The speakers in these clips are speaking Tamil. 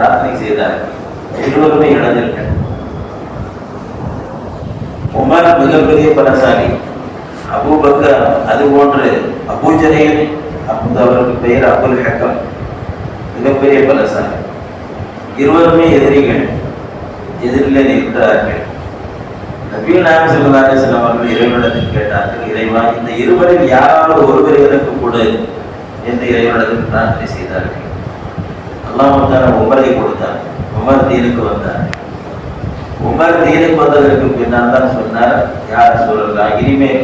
பிரார்த்தனை செய்தார். இருவருமே இழந்திருக்க உமர் மிகப்பெரிய பலசாலி. அபூபக்கர் அது போன்று அபூஜரையன் அப்போது அவருக்கு பெயர் அபுல் ஹக்கம். மிகப்பெரிய பலசாலி. இருவருமே எதிரிகள் எதிரில் நிற்கிறார்கள். நபிகள் நாயகம் ஸல்லல்லாஹு அலைஹி அவர்கள் இறைவனிடத்தில் கேட்டார்கள் இறைவா இந்த இருவரில் யாராவது ஒருவர் எனக்கு கொடு? என்று இறைவனிடத்தில் பிரார்த்தனை செய்தார்கள். அல்லாஹ் உமரை கொடுத்தார். உமர் தீனுக்கு வந்தார். உமர் தீனுக்கு வந்ததற்கு பின்னால் தான் சொன்னார் யார் சொல்லலாம் இனிமேல்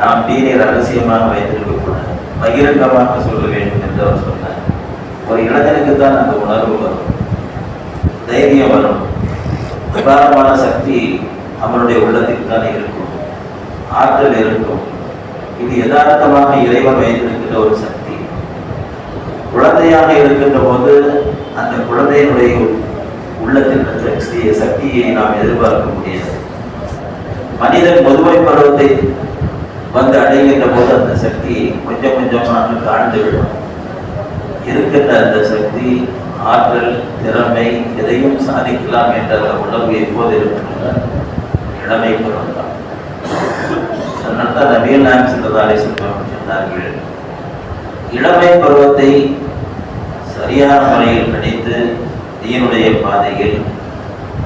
நாம் தீனை ரகசியமாக வைத்திருக்க கூடாது. பகிரங்கமாக சொல்ல வேண்டும் என்று அவர் சொன்னார். ஒரு இளைஞனுக்கு தான் அந்த உணர்வு வரும். தைரியம் வரும். அபாரமான சக்தி அவனுடைய உள்ளத்தில் தான் இருக்கும். ஆற்றல் இருக்கும். இது யதார்த்தமாக இறைவன் வைத்திருக்கின்ற ஒரு சக்தி. குழந்தையாக இருக்கின்ற போது அந்த குழந்தையினுடைய உள்ளத்தில் சக்திய சக்தியை நாம் எதிர்பார்க்க முடியாது. மனிதன் முதுமை பருவத்தை வந்து அடைகின்ற போது அந்த சக்தி கொஞ்சம் கொஞ்சமாக தாழ்ந்து விடும். இருக்கின்ற அந்த சக்தி ஆற்றல் திறமை எதையும் சாதிக்கலாம் என்ற அந்த உணர்வு எப்போது இருக்கின்ற இளமை பருவம் அதனால்தான் நவீன நாயம் சென்றதாலே சொல்லுவாங்க சொன்னார்கள். இளமை பருவத்தை சரியான முறையில் கணித்து தீனுடைய பாதையில்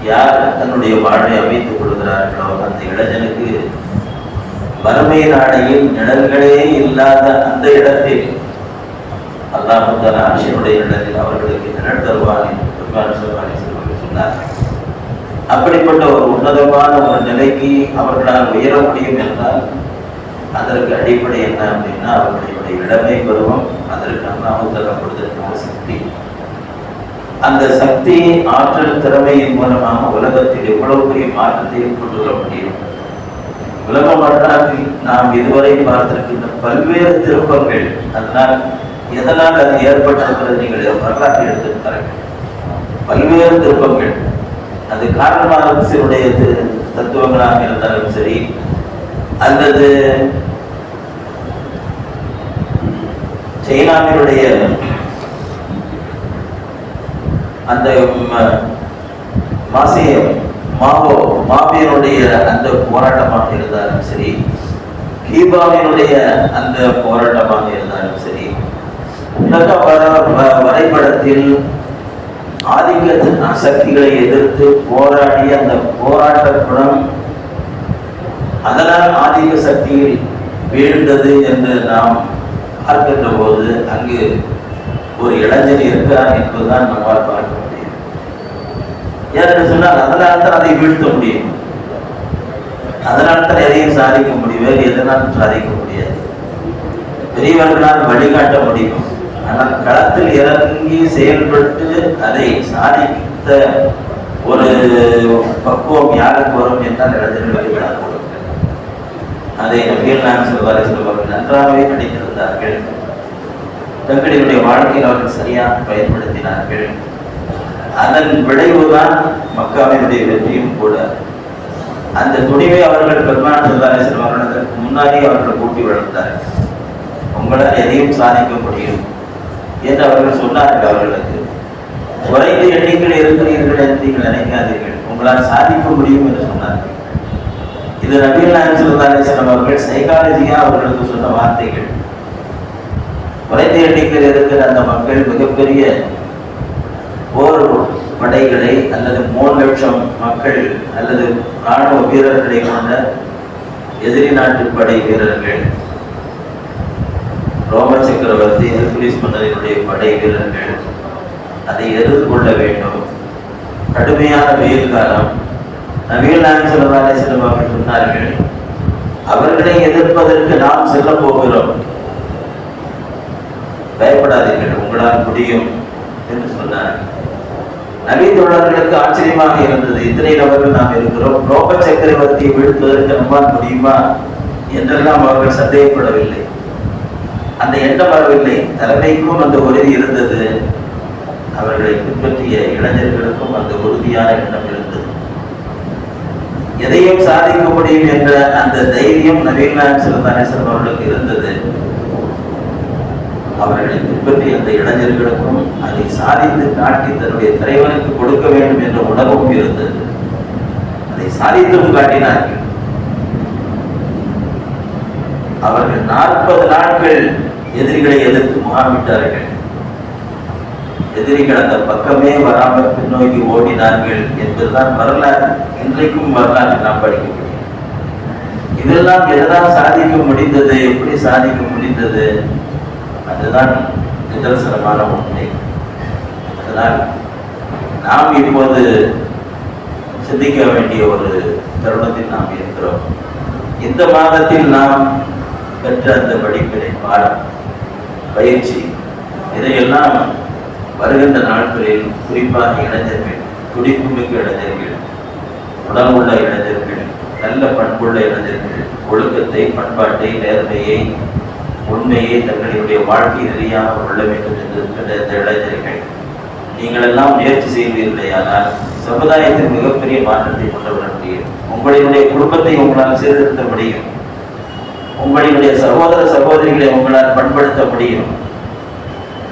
யார் தன்னுடைய வாழ்வை அமைத்துக் கொள்கிறார்களோ அந்த இளைஞனுக்கு வறுமை நாடையில் நிழல்களே இல்லாத அந்த இடத்தில் அல்லாஹுத்தான தஆலா அரசினுடைய இடத்தில் அவர்களுக்கு நிழல் தருவான் என்று பெருமாள் சொன்னார்கள் அப்படிப்பட்ட ஒரு உன்னதமான ஒரு நிலைக்கு அவர்களால் உயர முடியும் என்றால் அதற்கு அடிப்படை என்ன அப்படின்னா அவர்களுடைய இளமை பருவம் அதற்கு அண்ணாமல் தஆலா சக்தி. அந்த சக்தி ஆற்றல் திறமையின் மூலமாக உலகத்தில் எவ்வளவு பெரிய மாற்றத்தையும் கொண்டு வர முடியும்? உலக வரலாற்றில் நாம் இதுவரை பார்த்திருக்கின்ற பல்வேறு திருப்பங்கள் அதனால் எதனால் அது ஏற்பட்டிருக்கிறது நீங்கள் வரலாற்றை எடுத்திருக்கிறார்கள் பல்வேறு திருப்பங்கள். அது காரணமாகனுடைய தத்துவங்களாக இருந்தாலும் சரி அல்லது சைனாவினுடைய அந்த மாசிய மாவோ மாபியனுடைய அந்த போராட்டமாக இருந்தாலும் சரி கீபாவினுடைய அந்த போராட்டமாக இருந்தாலும் சரி உலக வர- வ- வரைபடத்தில் ஆதிக்க சக்திகளை எதிர்த்து போராடிய அந்த போராட்ட குணம் அதனால் ஆதிக்க சக்தியில் வீழ்ந்தது என்று நாம் பார்க்கின்ற போது அங்கு ஒரு இளைஞன் இருக்கிறார் என்பதுதான் நம்மால் பார்க்க முடியும். ஏன்னு சொன்னால் அதனால் தான் அதை வீழ்த்த முடியும். அதனால் தான் எதையும் சாதிக்க முடியும். வேறு எதனால் சாதிக்க முடியாது. பெரியவர்களால் வழிகாட்ட முடியும். ஆனால் களத்தில் இறங்கி செயல்பட்டு அதை சாதித்த ஒரு பக்குவம் யாருக்கு வரும் என்றால் இளைஞர்கள் தான் அதை நபிகள் நாயகம் சொல்வாரை சொல்வார்கள் நன்றாகவே நடித்திருந்தார்கள். தங்களுடைய வாழ்க்கையில் அவர்கள் சரியாக பயன்படுத்தினார்கள். அதன் விளைவுதான் மக்காவினுடைய வெற்றியும் கூட. அந்த துணிவை அவர்கள் பெருமான சொல்லாரை செல்வார்கள் முன்னாடியே அவர்கள் கூட்டி வளர்த்தார்கள். உங்களால் எதையும் சாதிக்க முடியும் என்று அவர்கள் சொன்னார்கள் அவர்களுக்கு. குறைந்த எண்ணிக்கையில் இருக்கிறீர்கள் என்று நீங்கள் நினைக்காதீர்கள். உங்களால் சாதிக்க முடியும் என்று சொன்னார்கள். இது நபீல் நாயகம் அவர்கள் சைக்காலஜியா அவர்களுக்கு சொன்ன வார்த்தைகள். குறைந்த எண்ணிக்கையில் இருக்கிற அந்த மக்கள் மிகப்பெரிய போர் படைகளை அல்லது மூணு லட்சம் மக்கள் அல்லது ராணுவ வீரர்களை கொண்ட எதிரி நாட்டு படை வீரர்கள் ரோம சக்கரவர்த்தி ஹெர்குலிஸ் மன்னரினுடைய படை வீரர்கள் அதை எதிர்கொள்ள வேண்டும். கடுமையான வெயில் காலம் நவீன நாயகம் செல்வாரை சொன்னார்கள் அவர்களை எதிர்ப்பதற்கு நாம் செல்ல போகிறோம். பயப்படாதீர்கள் உங்களால் முடியும் என்று சொன்னார். நவீன தோழர்களுக்கு ஆச்சரியமாக இருந்தது இத்தனை நபர்கள் நாம் இருக்கிறோம் ரோப சக்கரவர்த்தியை வீழ்த்துவதற்கு நம்மால் முடியுமா? என்றெல்லாம் அவர்கள் சந்தேகப்படவில்லை. அந்த எண்ணம் வரவில்லை. தலைமைக்கும் அந்த உறுதி இருந்தது. அவர்களை பின்பற்றிய இளைஞர்களுக்கும் அந்த உறுதியான எண்ணம் இருந்தது. எதையும் சாதிக்க முடியும் என்ற அந்த தைரியம் நவீன சிறந்தானேஸ்வரம் அவர்களுக்கு இருந்தது. அவர்களை பின்பற்றி அந்த இளைஞர்களுக்கும் அதை சாதித்து காட்டி தன்னுடைய தலைவனுக்கு கொடுக்க வேண்டும் என்ற உணர்வும் இருந்தது. அதை சாதித்தும் காட்டினார்கள் அவர்கள் நாற்பது நாட்கள் எதிரிகளை எதிர்த்து முகாமிட்டார்கள் எதிரிகள் அந்த பக்கமே வராமல் பின்னோக்கி ஓடினார்கள் என்பதுதான் வரலாறு. இன்றைக்கும் வரலாறு நாம் படிக்க முடியும் இதெல்லாம் எதனால் சாதிக்க முடிந்தது? எப்படி சாதிக்க முடிந்தது? அதுதான் நிதர்சனமான உண்மை. அதனால் நாம் இப்போது சிந்திக்க வேண்டிய ஒரு தருணத்தில் நாம் இருக்கிறோம். இந்த மாதத்தில் நாம் பெற்ற அந்த படிப்பினை பாடம் பயிற்சி இதையெல்லாம் வருகின்ற நாட்களில் குறிப்பாக இளைஞர்கள் துடிப்புமிக்க இளைஞர்கள் உணவுள்ள இளைஞர்கள் நல்ல பண்புள்ள இளைஞர்கள் ஒழுக்கத்தை பண்பாட்டை நேர்மையை உண்மையை தங்களுடைய வாழ்க்கை நெறியாக கொள்ள வேண்டும் என்று இருக்கின்ற இந்த இளைஞர்கள். நீங்கள் எல்லாம் முயற்சி செய்வீர்களேயானால் சமுதாயத்தில் மிகப்பெரிய மாற்றத்தை கொண்டு வர முடியும். உங்களுடைய குடும்பத்தை உங்களால் சீர்திருத்த முடியும். உங்களுடைய சகோதர சகோதரிகளை உங்களால் பண்படுத்த முடியும்.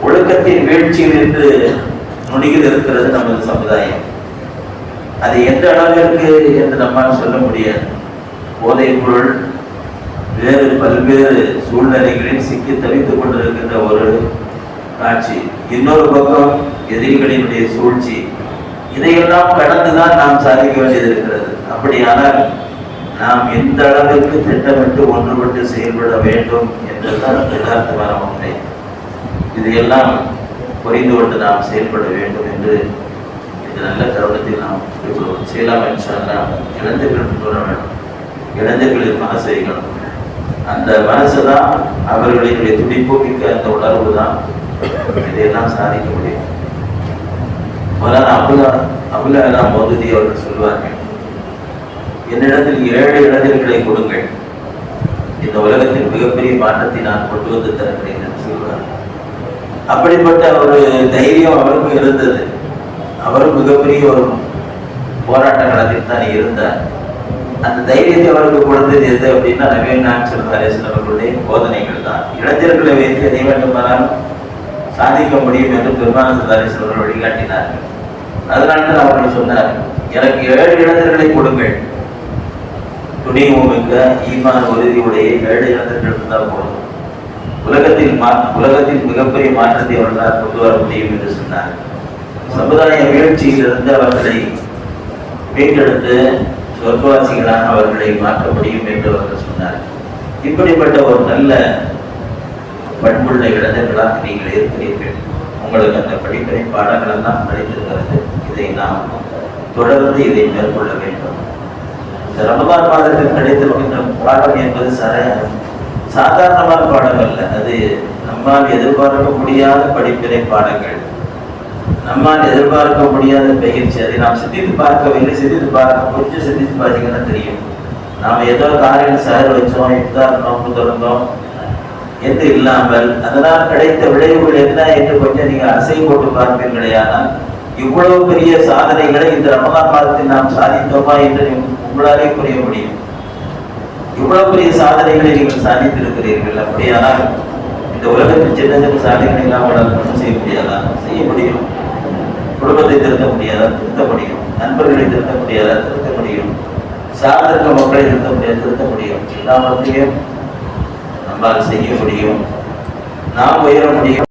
ஒழுக்கத்தின் வீழ்ச்சியில் இருந்து நுனியில் இருக்கிறது நமது சமுதாயம். அது எந்த அளவிற்கு என்று நம்மால் சொல்ல முடியாது. போதைப் பொருள் வேறு பல்வேறு சூழ்நிலைகளில் சிக்கி தவித்துக் கொண்டிருக்கின்ற ஒரு காட்சி. இன்னொரு பக்கம் எதிரிகளினுடைய சூழ்ச்சி. இதையெல்லாம் கடந்துதான் நாம் சாதிக்க வேண்டியது இருக்கிறது. அப்படியானால் நாம் எந்த அளவிற்கு திட்டமிட்டு ஒன்றுபட்டு செயல்பட வேண்டும் என்பதுதான் யதார்த்தமான உண்மை. இதையெல்லாம் புரிந்து கொண்டு நாம் செயல்பட வேண்டும் என்று இந்த நல்ல தருணத்தில் நாம் இப்பொழுது செய்யலாம் என்றால் இளைஞர்கள் கொண்டு வேண்டும் இளைஞர்களின் மனசை அந்த மனசு தான் அவர்களுடைய துடிப்பு மிக்க அந்த உணர்வு தான். இதையெல்லாம் சாதிக்க முடியும். மௌலானா அபுலா அபுலா மோதுதி அவர்கள் சொல்வார்கள் என்னிடத்தில் ஏழு இளைஞர்களை கொடுங்கள். இந்த உலகத்தில் மிகப்பெரிய மாற்றத்தை நான் கொண்டு வந்து தருகிறேன் அப்படிப்பட்ட ஒரு தைரியம் அவருக்கும் இருந்தது. அவரும் மிகப்பெரிய ஒரு போராட்ட களத்தில் தான் இருந்தார். அந்த தைரியத்தை அவருக்கு கொடுத்தது எது அப்படின்னா நவீன நாட்சல் அவர்களுடைய போதனைகள் தான். இளைஞர்களை வைத்து எதை வேண்டுமானால் சாதிக்க முடியும் என்று பெருமானந்த ஹரேசன் அவர்கள் வழிகாட்டினார்கள். அதனால தான் அவர்கள் சொன்னார்? எனக்கு ஏழு இளைஞர்களை கொடுங்கள். துணிவு மிக்க ஈமான் உறுதியுடைய ஏழு இளைஞர்கள் இருந்தால் போதும். உலகத்தில் மா உலகத்தில் மிகப்பெரிய மாற்றத்தை அவர்களால் கொண்டு வர முடியும் என்று சொன்னார். சமுதாய வீழ்ச்சியிலிருந்து அவர்களை மீட்டெடுத்து சொர்க்கவாசிகளாக அவர்களை மாற்ற முடியும் என்று அவர்கள் சொன்னார் இப்படிப்பட்ட ஒரு நல்ல பண்புள்ள இளைஞர்களாக நீங்கள் இருக்கிறீர்கள் உங்களுக்கு அந்த படிப்பறை பாடங்கள் எல்லாம் படித்திருக்கிறது. இதை நாம் தொடர்ந்து இதை மேற்கொள்ள வேண்டும். இந்த ரமதான் மாதத்தில் கிடைத்திருக்கின்ற பாடம் என்பது சரியாக சாதாரணமான பாடம் அல்ல அது நம்மால் எதிர்பார்க்க முடியாத படிப்பினை பாடங்கள். நம்மால் எதிர்பார்க்க முடியாத பயிற்சி அதை நாம் சிந்தித்து பார்க்கவில்லை சிந்தித்து பார்க்க கொஞ்சம் சிந்தித்து பார்த்தீங்கன்னா தெரியும். நாம் ஏதோ காலையில் சேர் வச்சோம் இப்பதான் நோம்பு திறந்தோம் என்று இல்லாமல் அதனால் கிடைத்த விளைவுகள் என்ன என்று கொஞ்சம் நீங்க அசை போட்டு பார்ப்பீர்களேயானால் இவ்வளவு பெரிய சாதனைகளை இந்த ரமணா காலத்தில் நாம் சாதித்தோமா என்று உங்களாலே புரிய முடியும். இவ்வளவு பெரிய சாதனைகளை நீங்கள் சாதித்திருக்கிறீர்கள் அப்படியானால் இந்த உலகத்தில் சின்ன சின்ன சாதனைகளை எல்லாம் அவங்களால் ஒன்றும் செய்ய முடியாதா? செய்ய முடியும். குடும்பத்தை திருத்த முடியாதா? திருத்த முடியும். நண்பர்களை திருத்த முடியாதா? திருத்த முடியும். சார்ந்திருக்க மக்களை திருத்த முடியாது திருத்த முடியும். எல்லா எல்லாவற்றையும் நம்மால் செய்ய முடியும். நாம் உயர முடியும்.